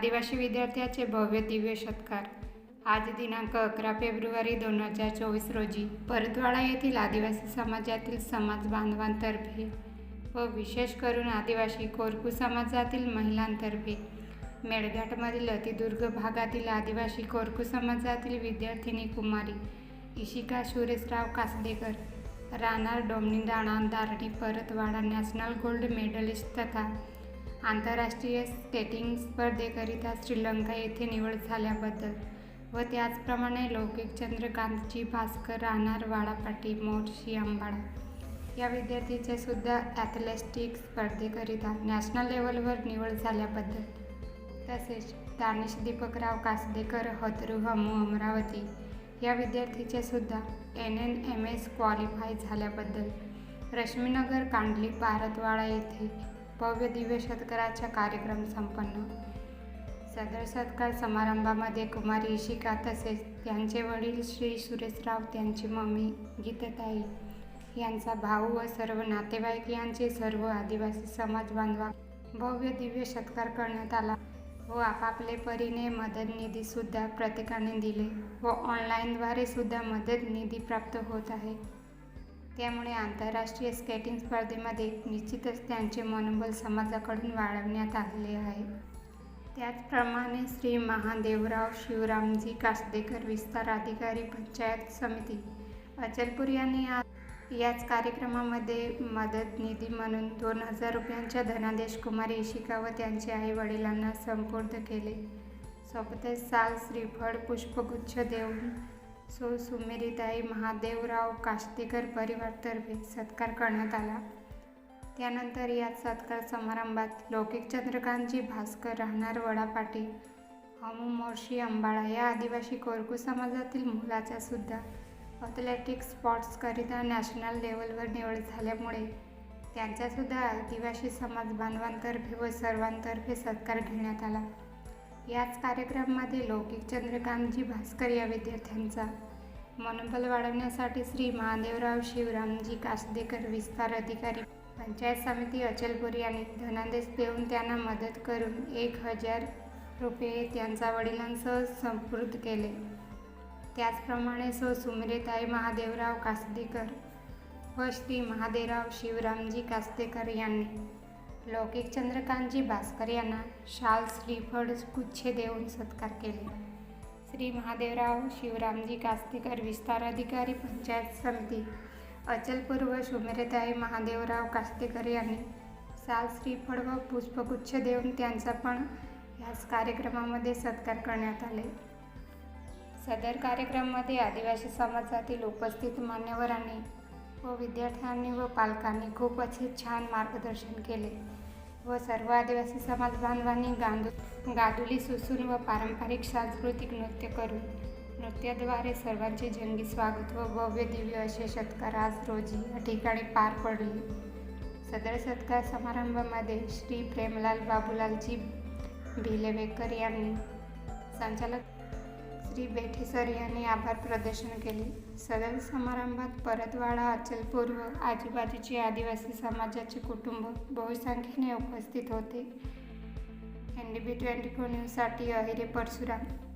आदिवासी विद्यार्थ्याचे भव्य दिव्य सत्कार. आज दिनांक अकरा फेब्रुवारी दोन हजार चोवीस रोजी परतवाडा येथील आदिवासी समाजातील समाज बांधवांतर्फे व विशेष करून आदिवासी कोरकू समाजातील महिलांतर्फे मेळघाटमधील अतिदुर्ग भागातील आदिवासी कोरकू समाजातील विद्यार्थिनी कुमारी इशिका सुरेशराव कासदेकर राहणार Rana Dardi Paratwada national gold medalist तथा आंतरराष्ट्रीय स्केटिंग स्पर्धेकरिता श्रीलंका येथे निवड झाल्याबद्दल व त्याचप्रमाणे लौकिक चंद्रकांतजी भास्कर राहणार वाडापाटी मोर्शी आंबाडा या विद्यार्थीचे सुद्धा ॲथलेस्टिक स्पर्धेकरिता नॅशनल लेवलवर निवड झाल्याबद्दल. तसेच दानिश दीपकराव कासदेकर हतरू हमू अमरावती या विद्यार्थीचे सुद्धा N N M S qualify झाल्याबद्दल रश्मीनगर कांडली भारतवाडा येथे भव्य दिव्य सत्काराचा कार्यक्रम संपन्न. सदर सत्कार समारंभामध्ये कुमारी इशिका तसेच त्यांचे वडील श्री सुरेशराव त्यांची मम्मी गीतताई यांचा भाऊ व सर्व नातेवाईक यांचे सर्व आदिवासी समाज बांधवा भव्य दिव्य सत्कार करण्यात आला व आपापले परीने मदत निधीसुद्धा प्रत्येकाने दिले व ऑनलाईनद्वारे सुद्धा मदत निधी प्राप्त होत आहे. त्यामुळे आंतरराष्ट्रीय स्केटिंग स्पर्धेमध्ये निश्चितच त्यांचे मनोबल समाजाकडून वाढवण्यात आले आहे. त्याचप्रमाणे श्री महादेवराव शिवरामजी कासदेकर विस्तार अधिकारी पंचायत समिती अचलपूर यांनी आज याच कार्यक्रमामध्ये मदत निधी म्हणून दोन हजार रुपयांच्या धनादेश कुमारी इशिका व त्यांच्या आई वडिलांना संपूर्ण केले. सोबतच साल श्रीफळ पुष्पगुच्छ देऊन सो सुमेरीताई महादेवराव काष्टीकर परिवारतर्फे सत्कार करण्यात आला. त्यानंतर या सत्कार समारंभात लौकिक चंद्रकांतजी भास्कर राहणार वडापाटी हमू मोर्शी अंबाळा या आदिवासी कोरकू समाजातील मुलाच्या सुद्धा ॲथलेटिक्स स्पोर्ट्सकरिता नॅशनल लेवलवर निवड झाल्यामुळे त्यांचासुद्धा आदिवासी समाज बांधवांतर्फे व सर्वांतर्फे सत्कार घेण्यात आला. याच कार्यक्रमामध्ये लौकिक चंद्रकांतजी भास्कर या विद्यार्थ्यांचा. मनोबल वाढवण्यासाठी श्री महादेवराव शिवरामजी कासदेकर विस्तार अधिकारी पंचायत समिती अचलपूर यांनी धनादेश देऊन त्यांना मदत करून एक हजार रुपये त्यांच्या वडिलांसह संपूर्ण केले. त्याचप्रमाणे सो. सुमरेताई महादेवराव कासदेकर व श्री महादेवराव शिवरामजी कासदेकर यांनी लौकिक चंद्रकांतजी भास्कर यांना शाल श्रीफळ गुच्छे देऊन सत्कार केले. श्री महादेवराव शिवरामजी कास्तेकर विस्तार अधिकारी पंचायत समिती अचलपूर्व सुमेरेताई महादेवराव कास्तेकर यांनी साल श्रीफळ व पुष्पगुच्छ देऊन त्यांचा पण ह्याच कार्यक्रमामध्ये सत्कार करण्यात आले. सदर कार्यक्रमामध्ये आदिवासी समाजातील उपस्थित मान्यवरांनी व विद्यार्थ्यांनी व पालकांनी खूप असे छान मार्गदर्शन केले. व सर्व आदिवासी समाज बांधवांनी गांदू गादुली सुसून व पारंपरिक सांस्कृतिक नृत्य करून नृत्याद्वारे सर्वांचे जंगी स्वागत व भव्य दिव्य असे सत्कार आज रोजी या ठिकाणी पार पडले. सदर सत्कार समारंभामध्ये श्री प्रेमलाल बाबूलालजी भिलेवेकर यांनी संचालक श्री बेठेसर यांनी आभार प्रदर्शन केले. सदर समारंभात परतवाडा अचलपूर व आजूबाजूचे आदिवासी समाजाचे कुटुंब बहुसंख्येने उपस्थित होते. N D B twenty four न्यूजसाठी अहिरे परशुराम.